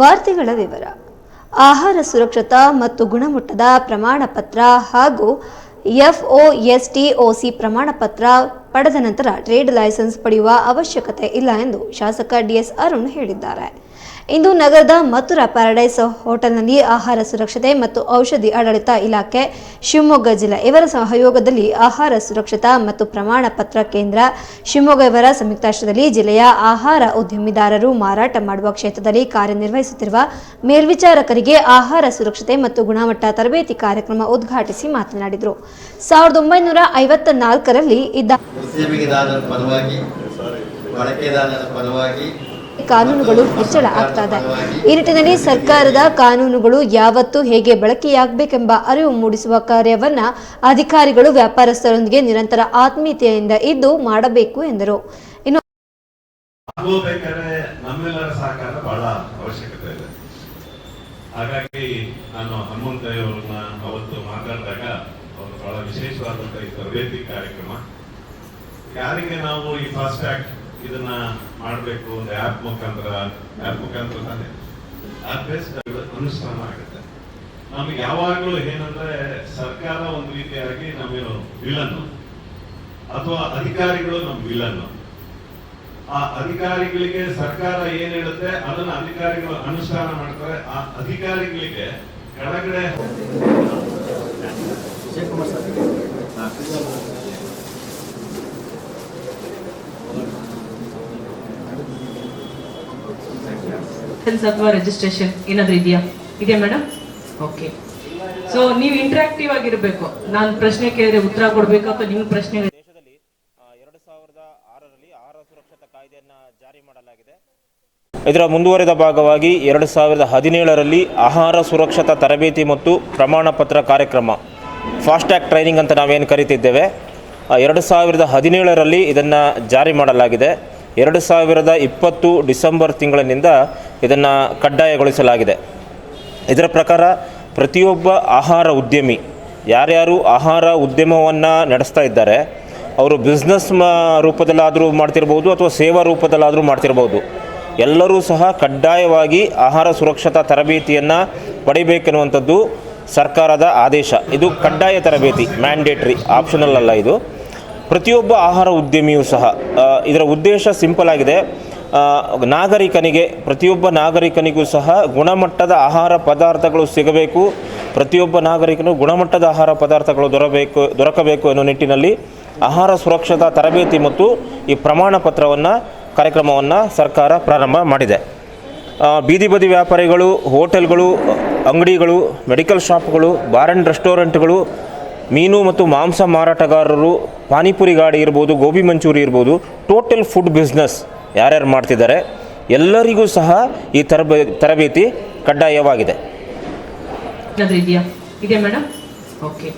ವಾರ್ತೆಗಳ ವಿವರ. ಆಹಾರ ಸುರಕ್ಷತಾ ಮತ್ತು ಗುಣಮಟ್ಟದ ಪ್ರಮಾಣ ಪತ್ರ ಹಾಗೂ ಎಫ್ಒಎಸ್ಟಿಒಸಿ ಪ್ರಮಾಣ ಪತ್ರ ಪಡೆದ ನಂತರ ಟ್ರೇಡ್ ಲೈಸೆನ್ಸ್ ಪಡೆಯುವ ಅವಶ್ಯಕತೆ ಇಲ್ಲ ಎಂದು ಶಾಸಕ ಡಿಎಸ್ ಅರುಣ್ ಹೇಳಿದ್ದಾರೆ. ಇಂದು ನಗರದ ಮಥುರಾ ಪ್ಯಾರಡೈಸ್ ಹೋಟೆಲ್ನಲ್ಲಿ ಆಹಾರ ಸುರಕ್ಷತೆ ಮತ್ತು ಔಷಧಿ ಆಡಳಿತ ಇಲಾಖೆ ಶಿವಮೊಗ್ಗ ಜಿಲ್ಲಾ ಇವರ ಸಹಯೋಗದಲ್ಲಿ ಆಹಾರ ಸುರಕ್ಷತಾ ಮತ್ತು ಪ್ರಮಾಣ ಪತ್ರ ಕೇಂದ್ರ ಶಿವಮೊಗ್ಗ ಇವರ ಸಂಯುಕ್ತಾಶ್ರಯದಲ್ಲಿ ಜಿಲ್ಲೆಯ ಆಹಾರ ಉದ್ಯಮಿದಾರರು ಮಾರಾಟ ಮಾಡುವ ಕ್ಷೇತ್ರದಲ್ಲಿ ಕಾರ್ಯನಿರ್ವಹಿಸುತ್ತಿರುವ ಮೇಲ್ವಿಚಾರಕರಿಗೆ ಆಹಾರ ಸುರಕ್ಷತೆ ಮತ್ತು ಗುಣಮಟ್ಟ ತರಬೇತಿ ಕಾರ್ಯಕ್ರಮ ಉದ್ಘಾಟಿಸಿ ಮಾತನಾಡಿದರು. ಸಾವಿರದ ಒಂಬೈನೂರ ಐವತ್ತ ನಾಲ್ಕರಲ್ಲಿ ಇದ್ದ ಬಳಕೆದಾರರ ಪರವಾಗಿ ಕಾನೂನುಗಳು ಹೆಚ್ಚಳ ಆಗ್ತಾ ಇದೆ ಈ ನಿಟ್ಟಿನಲ್ಲಿ ಸರ್ಕಾರದ ಕಾನೂನುಗಳು ಯಾವತ್ತು ಹೇಗೆ ಬಳಕೆಯಾಗಬೇಕೆಂಬ ಅರಿವು ಮೂಡಿಸುವ ಕಾರ್ಯವನ್ನ ಅಧಿಕಾರಿಗಳು ವ್ಯಾಪಾರಸ್ಥರೊಂದಿಗೆ ನಿರಂತರ ಆತ್ಮೀಯತೆಯಿಂದ ಇದ್ದು ಮಾಡಬೇಕು ಎಂದರು. ಇನ್ನು ಹಾಗಾಗಿ ನಾನು ಹನುಮಂತಯ್ಯವ್ರನ್ನ ಅವತ್ತು ಮಾತಾಡಿದಾಗ ಅವರು ಬಹಳ ವಿಶೇಷವಾದಂತ ಈ ತರಬೇತಿ ಕಾರ್ಯಕ್ರಮ. ಯಾರಿಗೆ ನಾವು ಈ ಫಾಸ್ಟ್ ಟ್ಯಾಗ್ ಇದನ್ನ ಮಾಡಬೇಕು ಒಂದು ಆಪ್ ಮುಖಾಂತರ ಆಪ್ ಮುಖಾಂತರ ತಾನೆ. ಆಪ್ ಬೇಸ್ಡ್ ಅನುಷ್ಠಾನ ಆಗುತ್ತೆ. ನಮ್ಗೆ ಯಾವಾಗಲೂ ಏನಂದ್ರೆ ಸರ್ಕಾರ ಒಂದು ರೀತಿಯಾಗಿ ನಮಗೆ ವಿಲನ್ನು ಅಥವಾ ಅಧಿಕಾರಿಗಳು ನಮ್ ವಿಲನ್ನು ಆ ಅಧಿಕಾರಿಗಳಿಗೆ ಸರ್ಕಾರ ಏನ್ ಹೇಳುತ್ತೆ ಅದನ್ನ ಅಧಿಕಾರಿಗಳು ಅನುಷ್ಠಾನ ಮಾಡ್ತಾರೆ. ಆ ಅಧಿಕಾರಿಗಳಿಗೆ ಕೆಳಗಡೆ ಲೈಸೆನ್ಸ್ ಅಥವಾ ರಿಜಿಸ್ಟ್ರೇಷನ್ ಏನಾದ್ರೂ ಇದೆಯಾ? ಇದೆಯಾ ಮೇಡಮ್ ಓಕೆ ಸೊ ನೀವು ಇಂಟ್ರಾಕ್ಟಿವ್ ಆಗಿರಬೇಕು. ನಾನು ಪ್ರಶ್ನೆ ಕೇಳಿದ್ರೆ ಉತ್ತರ ಕೊಡಬೇಕು ಅಥವಾ ನಿಮ್ಮ ಪ್ರಶ್ನೆ ದೇಶದಲ್ಲಿ ಎರಡು ಸಾವಿರದ ಆರರಲ್ಲಿ ಆಹಾರ ಸುರಕ್ಷತಾ ಕಾಯ್ದೆಯನ್ನು ಜಾರಿ ಮಾಡಲಾಗಿದೆ. ಇದರ ಮುಂದುವರೆದ ಭಾಗವಾಗಿ ಎರಡು ಸಾವಿರದ ಹದಿನೇಳರಲ್ಲಿ ಆಹಾರ ಸುರಕ್ಷತಾ ತರಬೇತಿ ಮತ್ತು ಪ್ರಮಾಣ ಪತ್ರ ಕಾರ್ಯಕ್ರಮ ಫಾಸ್ಟ್ಯಾಗ್ ಟ್ರೈನಿಂಗ್ ಅಂತ ನಾವೇನು ಕರಿತಿದ್ದೇವೆ ಎರಡು ಸಾವಿರದ ಹದಿನೇಳರಲ್ಲಿ ಇದನ್ನು ಜಾರಿ ಮಾಡಲಾಗಿದೆ. ಎರಡು ಸಾವಿರದ ಇಪ್ಪತ್ತು ಡಿಸೆಂಬರ್ ತಿಂಗಳಿನಿಂದ ಇದನ್ನು ಕಡ್ಡಾಯಗೊಳಿಸಲಾಗಿದೆ. ಇದರ ಪ್ರಕಾರ ಪ್ರತಿಯೊಬ್ಬ ಆಹಾರ ಉದ್ಯಮಿ, ಯಾರ್ಯಾರು ಆಹಾರ ಉದ್ಯಮವನ್ನು ನಡೆಸ್ತಾ ಇದ್ದಾರೆ, ಅವರು ಬಿಸ್ನೆಸ್ ಮ ರೂಪದಲ್ಲಾದರೂ ಮಾಡ್ತಿರ್ಬೋದು ಅಥವಾ ಸೇವಾ ರೂಪದಲ್ಲಾದರೂ ಮಾಡ್ತಿರ್ಬೋದು. ಎಲ್ಲರೂ ಸಹ ಕಡ್ಡಾಯವಾಗಿ ಆಹಾರ ಸುರಕ್ಷತಾ ತರಬೇತಿಯನ್ನು ಪಡಿಬೇಕೆನ್ನುವಂಥದ್ದು ಸರ್ಕಾರದ ಆದೇಶ. ಇದು ಕಡ್ಡಾಯ ತರಬೇತಿ ಮ್ಯಾಂಡೇಟ್ರಿ ಆಪ್ಷನಲ್ ಅಲ್ಲ ಇದು. ಪ್ರತಿಯೊಬ್ಬ ಆಹಾರ ಉದ್ಯಮಿಯೂ ಸಹ ಇದರ ಉದ್ದೇಶ ಸಿಂಪಲ್ ಆಗಿದೆ. ನಾಗರಿಕನಿಗೆ, ಪ್ರತಿಯೊಬ್ಬ ನಾಗರಿಕನಿಗೂ ಸಹ ಗುಣಮಟ್ಟದ ಆಹಾರ ಪದಾರ್ಥಗಳು ಸಿಗಬೇಕು. ಪ್ರತಿಯೊಬ್ಬ ನಾಗರಿಕನು ಗುಣಮಟ್ಟದ ಆಹಾರ ಪದಾರ್ಥಗಳು ದೊರಬೇಕು, ದೊರಕಬೇಕು ಅನ್ನೋ ನಿಟ್ಟಿನಲ್ಲಿ ಆಹಾರ ಸುರಕ್ಷತಾ ತರಬೇತಿ ಮತ್ತು ಈ ಪ್ರಮಾಣ ಪತ್ರವನ್ನು, ಕಾರ್ಯಕ್ರಮವನ್ನು ಸರ್ಕಾರ ಪ್ರಾರಂಭ ಮಾಡಿದೆ. ಬೀದಿ ಬದಿ ವ್ಯಾಪಾರಿಗಳು, ಹೋಟೆಲ್ಗಳು, ಅಂಗಡಿಗಳು, ಮೆಡಿಕಲ್ ಶಾಪ್ಗಳು, ಬಾರ್ ಆ್ಯಂಡ್ ರೆಸ್ಟೋರೆಂಟ್ಗಳು, ಮೀನು ಮತ್ತು ಮಾಂಸ ಮಾರಾಟಗಾರರು, ಪಾನಿಪುರಿ ಗಾಡಿ ಇರ್ಬೋದು, ಗೋಬಿ ಮಂಚೂರಿ ಇರ್ಬೋದು, ಟೋಟಲ್ ಫುಡ್ ಬಿಸ್ನೆಸ್ ಯಾರ್ಯಾರು ಮಾಡ್ತಿದ್ದಾರೆ ಎಲ್ಲರಿಗೂ ಸಹ ಈ ತರಬೇ ತರಬೇತಿ ಕಡ್ಡಾಯವಾಗಿದೆ. ಏನಾದ್ರೂ ಇದೆಯಾ? ಇದೆಯಾ ಮೇಡಮ್ ಓಕೆ.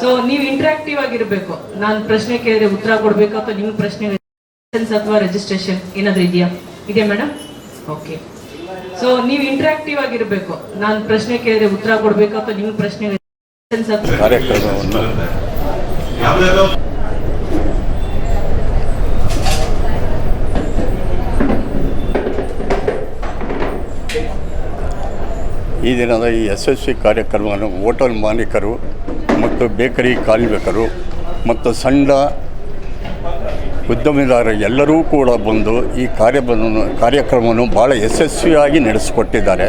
ಸೊ ನೀವು ಇಂಟ್ರಾಕ್ಟಿವ್ ಆಗಿರ್ಬೇಕು. ನಾನು ಪ್ರಶ್ನೆ ಕೇಳಿದ್ರೆ ಉತ್ತರ ಕೊಡಬೇಕು ಅಥವಾ ನಿಮ್ಮ ಪ್ರಶ್ನೆ ಅಥವಾ ರಿಜಿಸ್ಟ್ರೇಷನ್ ಏನಾದ್ರೂ ಇದೆಯಾ? ಇದೆ ಮೇಡಮ್ ಓಕೆ. ಸೊ ನೀವು ಇಂಟ್ರಾಕ್ಟಿವ್ ಆಗಿರ್ಬೇಕು. ನಾನು ಪ್ರಶ್ನೆ ಕೇಳಿದ್ರೆ ಉತ್ತರ ಕೊಡಬೇಕು ಅಥವಾ ನಿಮ್ಮ ಪ್ರಶ್ನೆ ಲೈಸೆನ್ಸ್ ಅಥವಾ ಕಾರ್ಯಕ್ರಮವನ್ನು ಯಾವುದಾದ್ರು ಈ ದಿನದ ಈ ಯಶಸ್ವಿ ಕಾರ್ಯಕ್ರಮವನ್ನು ಹೋಟೆಲ್ ಮಾಲೀಕರು ಮತ್ತು ಬೇಕರಿ ಕಾರ್ಮಿಕರು ಮತ್ತು ಸಣ್ಣ ಉದ್ಯಮಿದಾರ ಎಲ್ಲರೂ ಕೂಡ ಬಂದು ಈ ಕಾರ್ಯವನ್ನು ಕಾರ್ಯಕ್ರಮವನ್ನು ಭಾಳ ಯಶಸ್ವಿಯಾಗಿ ನಡೆಸಿಕೊಟ್ಟಿದ್ದಾರೆ.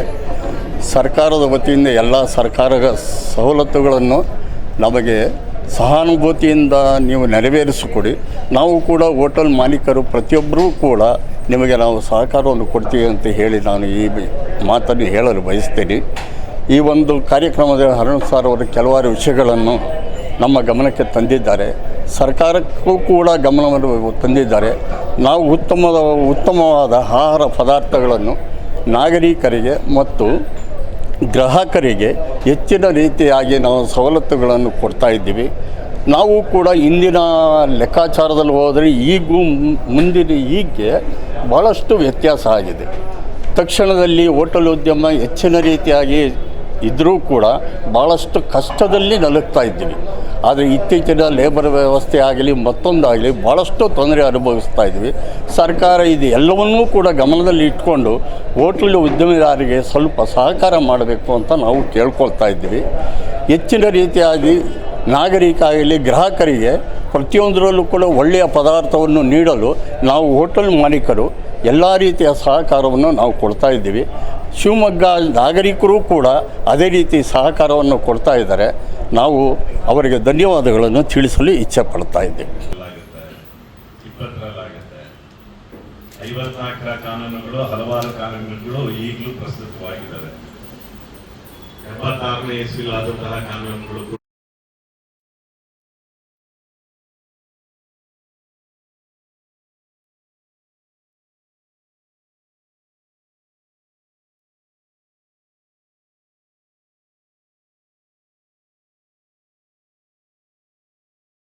ಸರ್ಕಾರದ ವತಿಯಿಂದ ಎಲ್ಲ ಸರ್ಕಾರದ ಸವಲತ್ತುಗಳನ್ನು ನಮಗೆ ಸಹಾನುಭೂತಿಯಿಂದ ನೀವು ನೆರವೇರಿಸಿಕೊಡಿ. ನಾವು ಕೂಡ ಹೋಟೆಲ್ ಮಾಲೀಕರು ಪ್ರತಿಯೊಬ್ಬರೂ ಕೂಡ ನಿಮಗೆ ನಾವು ಸಹಕಾರವನ್ನು ಕೊಡ್ತೀವಿ ಅಂತ ಹೇಳಿ ನಾನು ಈ ಮಾತನ್ನು ಹೇಳಲು ಬಯಸ್ತೇನೆ. ಈ ಒಂದು ಕಾರ್ಯಕ್ರಮದ ಹರಣ ಸಾರ್ ಅವರು ಕೆಲವಾರು ವಿಷಯಗಳನ್ನು ನಮ್ಮ ಗಮನಕ್ಕೆ ತಂದಿದ್ದಾರೆ. ಸರ್ಕಾರಕ್ಕೂ ಕೂಡ ಗಮನವನ್ನು ತಂದಿದ್ದಾರೆ. ನಾವು ಉತ್ತಮದ, ಉತ್ತಮವಾದ ಆಹಾರ ಪದಾರ್ಥಗಳನ್ನು ನಾಗರಿಕರಿಗೆ ಮತ್ತು ಗ್ರಾಹಕರಿಗೆ ಹೆಚ್ಚಿನ ರೀತಿಯಾಗಿ ನಾವು ಸವಲತ್ತುಗಳನ್ನು ಕೊಡ್ತಾ ಇದ್ದೀವಿ. ನಾವು ಕೂಡ ಇಂದಿನ ಲೆಕ್ಕಾಚಾರದಲ್ಲಿ ಹೋದರೆ ಈಗೂ ಮುಂದಿನ ಈಗ್ಗೆ ಭಾಳಷ್ಟು ವ್ಯತ್ಯಾಸ ಆಗಿದೆ. ತಕ್ಷಣದಲ್ಲಿ ಹೋಟೆಲ್ ಉದ್ಯಮ ಹೆಚ್ಚಿನ ರೀತಿಯಾಗಿ ಇದ್ದರೂ ಕೂಡ ಭಾಳಷ್ಟು ಕಷ್ಟದಲ್ಲಿ ನಲುಗ್ತಾ ಇದ್ದೀವಿ. ಆದರೆ ಇತ್ತೀಚಿನ ಲೇಬರ್ ವ್ಯವಸ್ಥೆ ಆಗಲಿ, ಮತ್ತೊಂದಾಗಲಿ ಭಾಳಷ್ಟು ತೊಂದರೆ ಅನುಭವಿಸ್ತಾ ಇದ್ವಿ ಸರ್ಕಾರ ಇದು ಎಲ್ಲವನ್ನೂ ಕೂಡ ಗಮನದಲ್ಲಿ ಇಟ್ಕೊಂಡು ಹೋಟ್ಲ ಉದ್ಯಮಿದಾರರಿಗೆ ಸ್ವಲ್ಪ ಸಹಕಾರ ಮಾಡಬೇಕು ಅಂತ ನಾವು ಕೇಳ್ಕೊಳ್ತಾ ಇದ್ದೀವಿ. ಹೆಚ್ಚಿನ ರೀತಿಯಾಗಿ ನಾಗರಿಕ ಆಗಲಿ, ಗ್ರಾಹಕರಿಗೆ ಪ್ರತಿಯೊಂದರಲ್ಲೂ ಕೂಡ ಒಳ್ಳೆಯ ಪದಾರ್ಥವನ್ನು ನೀಡಲು ನಾವು ಹೋಟೆಲ್ ಮಾಲೀಕರು ಎಲ್ಲ ರೀತಿಯ ಸಹಕಾರವನ್ನು ನಾವು ಕೊಡ್ತಾ ಇದ್ದೀವಿ. ಶಿವಮೊಗ್ಗ ನಾಗರಿಕರು ಕೂಡ ಅದೇ ರೀತಿ ಸಹಕಾರವನ್ನು ಕೊಡ್ತಾ ಇದ್ದಾರೆ. ನಾವು ಅವರಿಗೆ ಧನ್ಯವಾದಗಳನ್ನು ತಿಳಿಸಲು ಇಚ್ಛೆ ಪಡ್ತಾ ಇದ್ದೀವಿ.